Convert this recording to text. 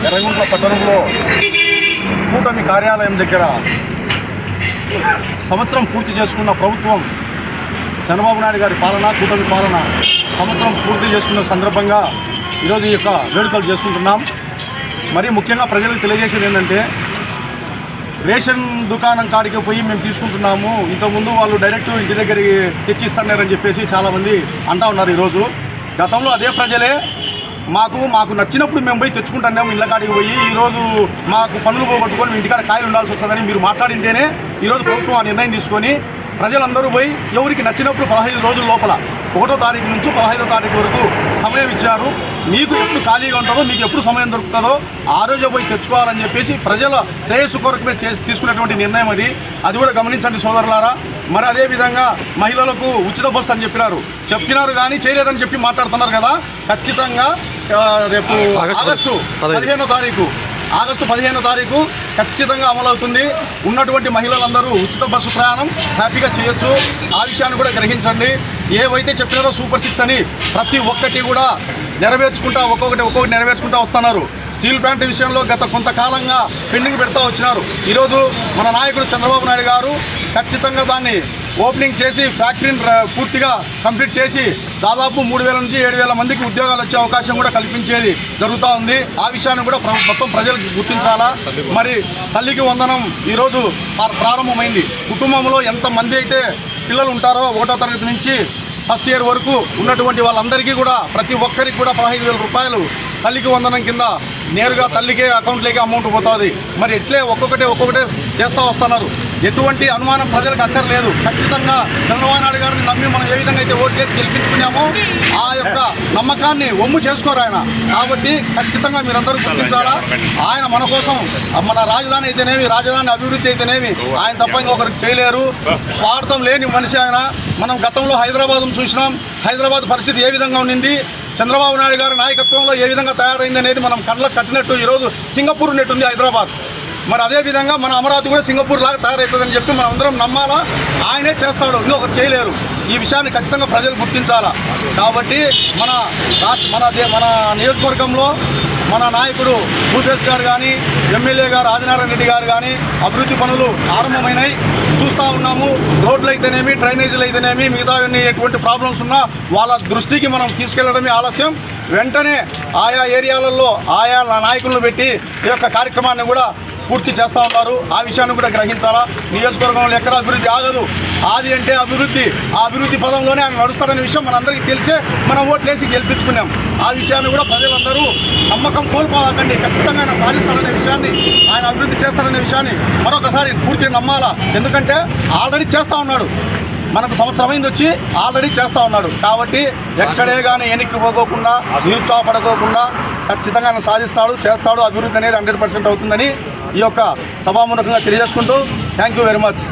ఎర్రగుంట్ల పట్టణంలో కూటమి కార్యాలయం దగ్గర సంవత్సరం పూర్తి చేసుకున్న ప్రభుత్వం చంద్రబాబు నాయుడు గారి పాలన కూటమి పాలన సంవత్సరం పూర్తి చేసుకున్న సందర్భంగా ఈరోజు ఈ యొక్క వేడుకలు చేసుకుంటున్నాం. మరి ముఖ్యంగా ప్రజలకు తెలియజేసేది ఏంటంటే రేషన్ దుకాణం కాడికి పోయి మేము తీసుకుంటున్నాము ఇంతకుముందు వాళ్ళు డైరెక్ట్ ఇంటి దగ్గరికి తెచ్చిస్తున్నారని చెప్పేసి చాలామంది అంటా ఉన్నారు ఈరోజు. గతంలో అదే ప్రజలే మాకు మాకు నచ్చినప్పుడు మేము పోయి తెచ్చుకుంటున్నాము ఇళ్ళ కాడికి పోయి ఈరోజు మాకు పనులు పోగొట్టుకొని మీ ఇంటికాడ కాయలు ఉండాల్సి వస్తుందని మీరు మాట్లాడింటేనే ఈరోజు ప్రభుత్వం ఆ నిర్ణయం తీసుకొని ప్రజలందరూ పోయి ఎవరికి నచ్చినప్పుడు పదహైదు రోజుల లోపల ఒకటో తారీఖు నుంచి పదహైదో తారీఖు వరకు సమయం ఇచ్చారు. మీకు ఎప్పుడు ఖాళీగా ఉంటుందో మీకు ఎప్పుడు సమయం దొరుకుతుందో ఆ రోజే పోయి తెచ్చుకోవాలని చెప్పేసి ప్రజల శ్రేయస్సు కొరకుమే చేసి తీసుకున్నటువంటి నిర్ణయం అది. అది కూడా గమనించండి సోదరులారా. మరి అదే విధంగా మహిళలకు ఉచిత బస్సు అని చెప్పినారు. చెప్పినారు కానీ చేయలేదని చెప్పి మాట్లాడుతున్నారు కదా. ఖచ్చితంగా రేపు ఆగస్టు పదిహేనో తారీఖు ఆగస్టు పదిహేనో తారీఖు ఖచ్చితంగా అమలవుతుంది. ఉన్నటువంటి మహిళలందరూ ఉచిత బస్సు ప్రయాణం హ్యాపీగా చేయొచ్చు. ఆ విషయాన్ని కూడా గ్రహించండి. ఏవైతే చెప్పినారో సూపర్ సిక్స్ అని ప్రతి ఒక్కటి కూడా నెరవేర్చుకుంటా ఒక్కొక్కటి ఒక్కొక్కటి నెరవేర్చుకుంటా వస్తున్నారు. స్టీల్ ప్లాంట్ విషయంలో గత కొంతకాలంగా పెండింగ్ పెడతా వచ్చినారు. ఈరోజు మన నాయకుడు చంద్రబాబు నాయుడు గారు ఖచ్చితంగా దాన్ని ఓపెనింగ్ చేసి ఫ్యాక్టరీని పూర్తిగా కంప్లీట్ చేసి దాదాపు మూడు వేల నుంచి ఏడు వేల మందికి ఉద్యోగాలు వచ్చే అవకాశం కూడా కల్పించేది జరుగుతూ ఉంది. ఆ విషయాన్ని కూడా మొత్తం ప్రజలకు గుర్తించాలా? మరి తల్లికి వందనం ఈరోజు ప్రారంభమైంది. కుటుంబంలో ఎంతమంది అయితే పిల్లలు ఉంటారో ఒకటో తరగతి నుంచి ఫస్ట్ ఇయర్ వరకు ఉన్నటువంటి వాళ్ళందరికీ కూడా ప్రతి ఒక్కరికి కూడా పదహైదు వేల రూపాయలు తల్లికి వందనం కింద నేరుగా తల్లికే అకౌంట్లోకి అమౌంట్ పోతుంది. మరి ఎట్లే ఒక్కొక్కటే ఒక్కొక్కటే చేస్తూ వస్తున్నారు. ఎటువంటి అనుమానం ప్రజలకు అక్కర్లేదు. ఖచ్చితంగా చంద్రబాబు నాయుడు గారిని నమ్మి మనం ఏ విధంగా అయితే ఓటు చేసి గెలిపించుకున్నామో ఆ యొక్క నమ్మకాన్ని ఒమ్ము చేసుకోరు ఆయన. కాబట్టి ఖచ్చితంగా మీరందరూ గుర్తించాలా? ఆయన మన కోసం మన రాజధాని అయితేనేమి రాజధాని అభివృద్ధి అయితేనేమి ఆయన తప్ప ఇంకొకరు చేయలేరు. స్వార్థం లేని మనిషి ఆయన. మనం గతంలో హైదరాబాద్ చూసినాం. హైదరాబాద్ పరిస్థితి ఏ విధంగా ఉండింది? చంద్రబాబు నాయుడు గారి నాయకత్వంలో ఏ విధంగా తయారైంది అనేది మనం కళ్ళకు కట్టినట్టు ఈరోజు సింగపూర్ ఉన్నట్టుంది హైదరాబాద్. మరి అదే విధంగా మన అమరావతి కూడా సింగపూర్ లాగా తయారవుతుందని చెప్పి మనం అందరం నమ్మాలా? ఆయనే చేస్తాడు ఇంకొకరు చేయలేరు. ఈ విషయాన్ని ఖచ్చితంగా ప్రజలు గుర్తించాలా? కాబట్టి మన రాష్ట్ర మన దే- మన నియోజకవర్గంలో మన నాయకుడు భూపేష్ గారు కానీ ఎమ్మెల్యే గారు ఆదినారాయణ రెడ్డి గారు కానీ అభివృద్ధి పనులు ఆరంభమైనాయి. చూస్తూ ఉన్నాము రోడ్లు అయితేనేమి డ్రైనేజీలు అయితేనేమి మిగతావన్నీ ఎటువంటి ప్రాబ్లమ్స్ ఉన్నా వాళ్ళ దృష్టికి మనం తీసుకెళ్ళడమే ఆలస్యం. వెంటనే ఆయా ఏరియాలలో ఆయా నాయకులను పెట్టి ఈ యొక్క కార్యక్రమాన్ని కూడా పూర్తి చేస్తూ ఉన్నారు. ఆ విషయాన్ని కూడా గ్రహించాలా? నియోజకవర్గంలో ఎక్కడ అభివృద్ధి ఆగదు. ఆది అంటే అభివృద్ధి. ఆ అభివృద్ధి పదంలోనే ఆయన నడుస్తారనే విషయం మనందరికీ తెలిసే మనం ఓట్లేసి గెలిపించుకున్నాం. ఆ విషయాన్ని కూడా ప్రజలందరూ నమ్మకం కోల్పోకండి ఖచ్చితంగా ఆయన సాధిస్తారనే విషయాన్ని ఆయన అభివృద్ధి చేస్తారనే విషయాన్ని మరొకసారి పూర్తిగా నమ్మాలా? ఎందుకంటే ఆల్రెడీ చేస్తూ ఉన్నాడు. మనకు సంవత్సరమైంది వచ్చి ఆల్రెడీ చేస్తూ ఉన్నాడు. కాబట్టి ఎక్కడే కానీ ఎనిక్కిపోకోకుండా నిరుత్సాహపడకోకుండా ఖచ్చితంగా ఆయన సాధిస్తాడు చేస్తాడు. అభివృద్ధి అనేది హండ్రెడ్ పర్సెంట్ అవుతుందని ఈ యొక్క సభాముఖంగా తెలియజేసుకుంటూ థ్యాంక్ యూ వెరీ మచ్.